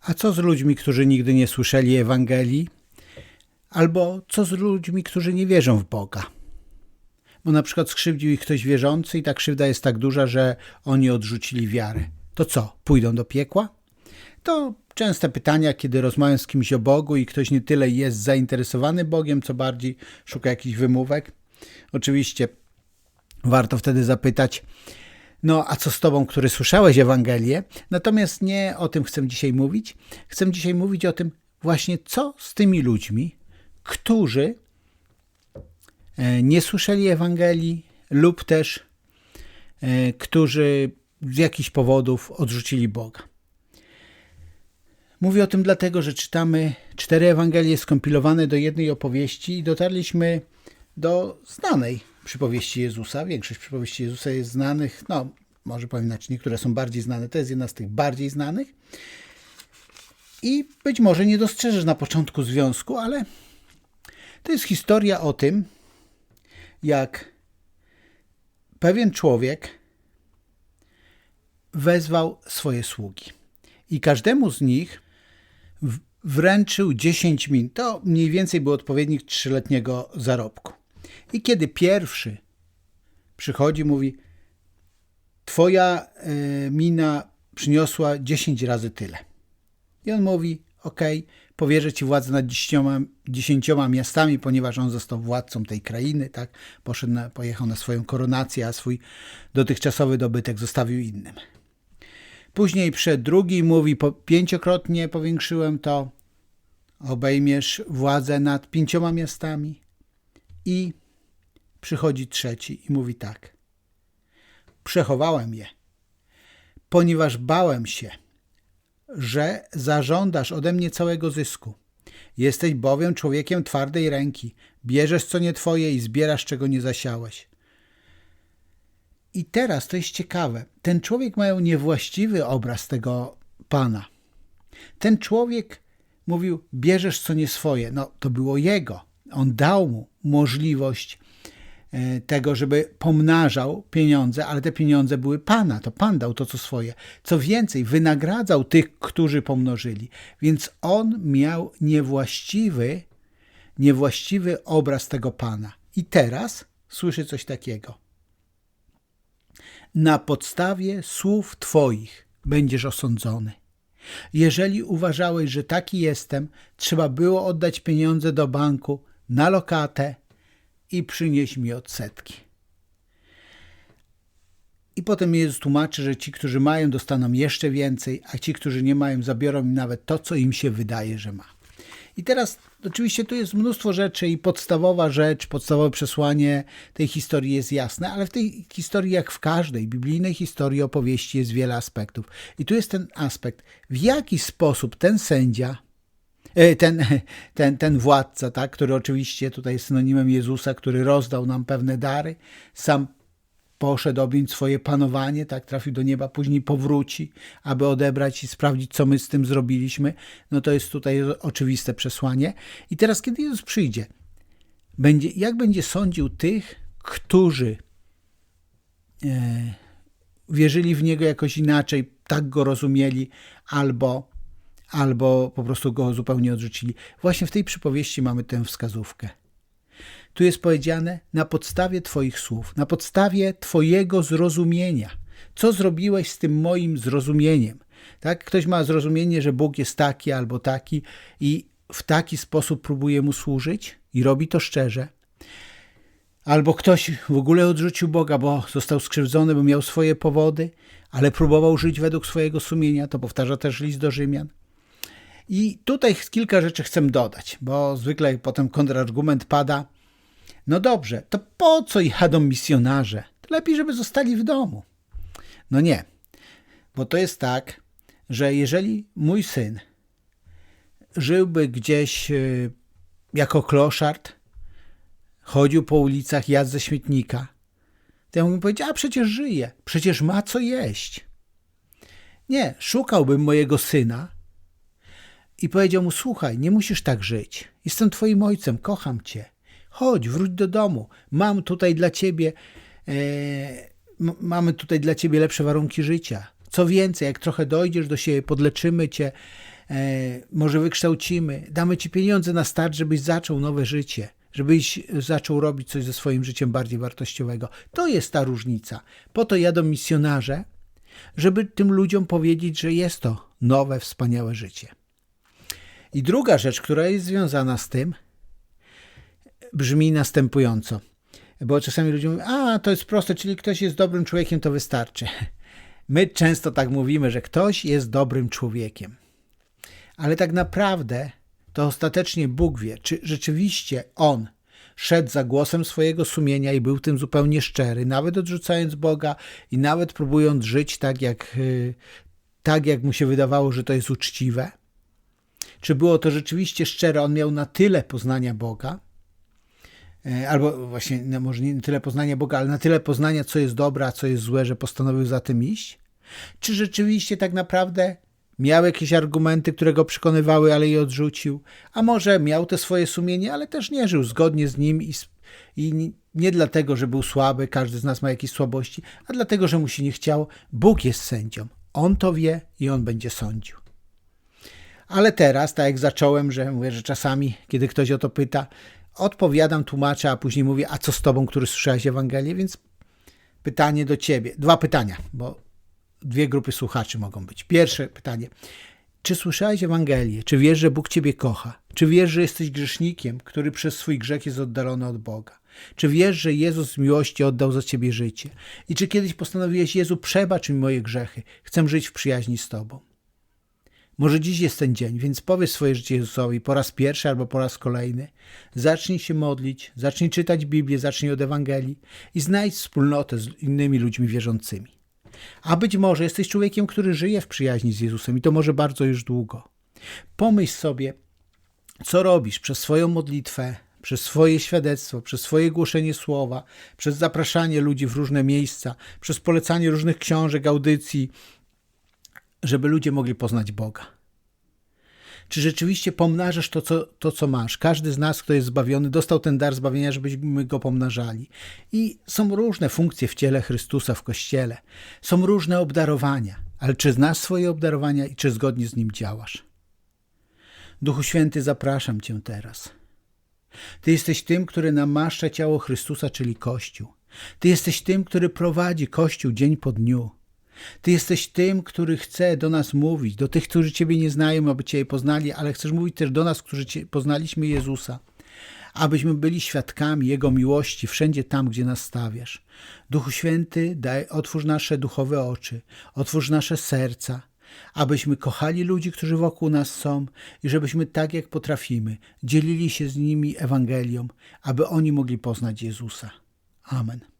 A co z ludźmi, którzy nigdy nie słyszeli Ewangelii? Albo co z ludźmi, którzy nie wierzą w Boga? Bo na przykład skrzywdził ich ktoś wierzący i ta krzywda jest tak duża, że oni odrzucili wiarę. To co, pójdą do piekła? To częste pytania, kiedy rozmawiam z kimś o Bogu i ktoś nie tyle jest zainteresowany Bogiem, co bardziej szuka jakichś wymówek. Oczywiście warto wtedy zapytać, no a co z tobą, który słyszałeś Ewangelię? Natomiast nie o tym chcę dzisiaj mówić. Chcę dzisiaj mówić o tym właśnie, co z tymi ludźmi, którzy e, nie słyszeli Ewangelii lub też e, którzy z jakichś powodów odrzucili Boga. Mówię o tym dlatego, że czytamy cztery Ewangelie skompilowane do jednej opowieści i dotarliśmy do znanej przypowieści Jezusa. Większość przypowieści Jezusa jest znanych, no może powiem inaczej, niektóre są bardziej znane, to jest jedna z tych bardziej znanych. I być może nie dostrzeżesz na początku związku, ale to jest historia o tym, jak pewien człowiek wezwał swoje sługi. I każdemu z nich wręczył 10 min. To mniej więcej był odpowiednik trzyletniego zarobku. I kiedy pierwszy przychodzi, mówi: Twoja y, mina przyniosła 10 razy tyle. I on mówi: OK, powierzę ci władzę nad dziesięcioma, dziesięcioma miastami, ponieważ on został władcą tej krainy, tak? Poszedł na, pojechał na swoją koronację, a swój dotychczasowy dobytek zostawił innym. Później przed drugi mówi: po, Pięciokrotnie powiększyłem to, obejmiesz władzę nad pięcioma miastami. I przychodzi trzeci i mówi tak: Przechowałem je, ponieważ bałem się, że zażądasz ode mnie całego zysku. Jesteś bowiem człowiekiem twardej ręki, bierzesz co nie twoje i zbierasz czego nie zasiałeś. I teraz to jest ciekawe. Ten człowiek miał niewłaściwy obraz tego pana. Ten człowiek mówił: Bierzesz co nie swoje. No, to było jego. On dał mu możliwość tego, żeby pomnażał pieniądze, ale te pieniądze były Pana, to Pan dał to, co swoje. Co więcej, wynagradzał tych, którzy pomnożyli. Więc on miał niewłaściwy, niewłaściwy obraz tego Pana. I teraz słyszy coś takiego na podstawie słów Twoich będziesz osądzony. Jeżeli uważałeś, że taki jestem, trzeba było oddać pieniądze do banku na lokatę i przynieść mi odsetki. I potem Jezus tłumaczy, że ci, którzy mają, dostaną jeszcze więcej, a ci, którzy nie mają, zabiorą im nawet to, co im się wydaje, że ma. I teraz oczywiście tu jest mnóstwo rzeczy i podstawowa rzecz, podstawowe przesłanie tej historii jest jasne, ale w tej historii, jak w każdej biblijnej historii opowieści, jest wiele aspektów. I tu jest ten aspekt, w jaki sposób ten sędzia, ten, ten, ten władca, tak, który oczywiście tutaj jest synonimem Jezusa, który rozdał nam pewne dary, sam poszedł objąć swoje panowanie, tak trafił do nieba, później powróci, aby odebrać i sprawdzić, co my z tym zrobiliśmy. No to jest tutaj oczywiste przesłanie. I teraz, kiedy Jezus przyjdzie, będzie, jak będzie sądził tych, którzy e, wierzyli w Niego jakoś inaczej, tak Go rozumieli, albo, albo po prostu Go zupełnie odrzucili. Właśnie w tej przypowieści mamy tę wskazówkę. Tu jest powiedziane na podstawie Twoich słów, na podstawie Twojego zrozumienia. Co zrobiłeś z tym moim zrozumieniem? Tak? Ktoś ma zrozumienie, że Bóg jest taki albo taki i w taki sposób próbuje mu służyć i robi to szczerze. Albo ktoś w ogóle odrzucił Boga, bo został skrzywdzony, bo miał swoje powody, ale próbował żyć według swojego sumienia. To powtarza też list do Rzymian. I tutaj kilka rzeczy chcę dodać, bo zwykle potem kontrargument pada, no dobrze, to po co jadą misjonarze? To lepiej, żeby zostali w domu. No nie, bo to jest tak, że jeżeli mój syn żyłby gdzieś e, jako kloszard, chodził po ulicach, jadł ze śmietnika, to ja mógłbym powiedzieć, a przecież żyje, przecież ma co jeść. Nie, szukałbym mojego syna i powiedział mu, słuchaj, nie musisz tak żyć. Jestem twoim ojcem, kocham cię. Chodź, wróć do domu. Mam tutaj dla ciebie, e, mamy tutaj dla ciebie lepsze warunki życia. Co więcej, jak trochę dojdziesz do siebie, podleczymy cię, e, może wykształcimy, damy ci pieniądze na start, żebyś zaczął nowe życie, żebyś zaczął robić coś ze swoim życiem bardziej wartościowego. To jest ta różnica. Po to jadą misjonarze, żeby tym ludziom powiedzieć, że jest to nowe, wspaniałe życie. I druga rzecz, która jest związana z tym, brzmi następująco. Bo czasami ludzie mówią, a to jest proste, czyli ktoś jest dobrym człowiekiem, to wystarczy. My często tak mówimy, że ktoś jest dobrym człowiekiem. Ale tak naprawdę to ostatecznie Bóg wie, czy rzeczywiście on szedł za głosem swojego sumienia i był tym zupełnie szczery, nawet odrzucając Boga i nawet próbując żyć tak, jak, y, tak, jak mu się wydawało, że to jest uczciwe. Czy było to rzeczywiście szczere? On miał na tyle poznania Boga, e, albo właśnie no może nie tyle poznania Boga, ale na tyle poznania, co jest dobre, a co jest złe, że postanowił za tym iść? Czy rzeczywiście tak naprawdę miał jakieś argumenty, które go przekonywały, ale je odrzucił? A może miał te swoje sumienie, ale też nie żył zgodnie z nim i, i nie dlatego, że był słaby, każdy z nas ma jakieś słabości, a dlatego, że mu się nie chciało. Bóg jest sędzią. On to wie i on będzie sądził. Ale teraz, tak jak zacząłem, że mówię, że czasami, kiedy ktoś o to pyta, odpowiadam, tłumaczę, a później mówię, a co z tobą, który słyszałeś Ewangelię? Więc pytanie do ciebie. Dwa pytania, bo dwie grupy słuchaczy mogą być. Pierwsze pytanie. Czy słyszałeś Ewangelię? Czy wiesz, że Bóg ciebie kocha? Czy wiesz, że jesteś grzesznikiem, który przez swój grzech jest oddalony od Boga? Czy wiesz, że Jezus z miłości oddał za ciebie życie? I czy kiedyś postanowiłeś, Jezu, przebacz mi moje grzechy, chcę żyć w przyjaźni z Tobą? Może dziś jest ten dzień, więc powiedz swoje życie Jezusowi po raz pierwszy albo po raz kolejny. Zacznij się modlić, zacznij czytać Biblię, zacznij od Ewangelii i znajdź wspólnotę z innymi ludźmi wierzącymi. A być może jesteś człowiekiem, który żyje w przyjaźni z Jezusem i to może bardzo już długo. Pomyśl sobie, co robisz przez swoją modlitwę, przez swoje świadectwo, przez swoje głoszenie słowa, przez zapraszanie ludzi w różne miejsca, przez polecanie różnych książek, audycji, żeby ludzie mogli poznać Boga. Czy rzeczywiście pomnażasz to co, to, co masz? Każdy z nas, kto jest zbawiony, dostał ten dar zbawienia, żebyśmy go pomnażali. I są różne funkcje w ciele Chrystusa, w Kościele. Są różne obdarowania. Ale czy znasz swoje obdarowania i czy zgodnie z nim działasz? Duchu Święty, zapraszam Cię teraz. Ty jesteś tym, który namaszcza ciało Chrystusa, czyli Kościół. Ty jesteś tym, który prowadzi Kościół dzień po dniu. Ty jesteś tym, który chce do nas mówić, do tych, którzy Ciebie nie znają, aby Cię poznali, ale chcesz mówić też do nas, którzy cię, poznaliśmy Jezusa, abyśmy byli świadkami Jego miłości wszędzie tam, gdzie nas stawiasz. Duchu Święty, daj, otwórz nasze duchowe oczy, otwórz nasze serca, abyśmy kochali ludzi, którzy wokół nas są i żebyśmy tak jak potrafimy dzielili się z nimi Ewangelią, aby oni mogli poznać Jezusa. Amen.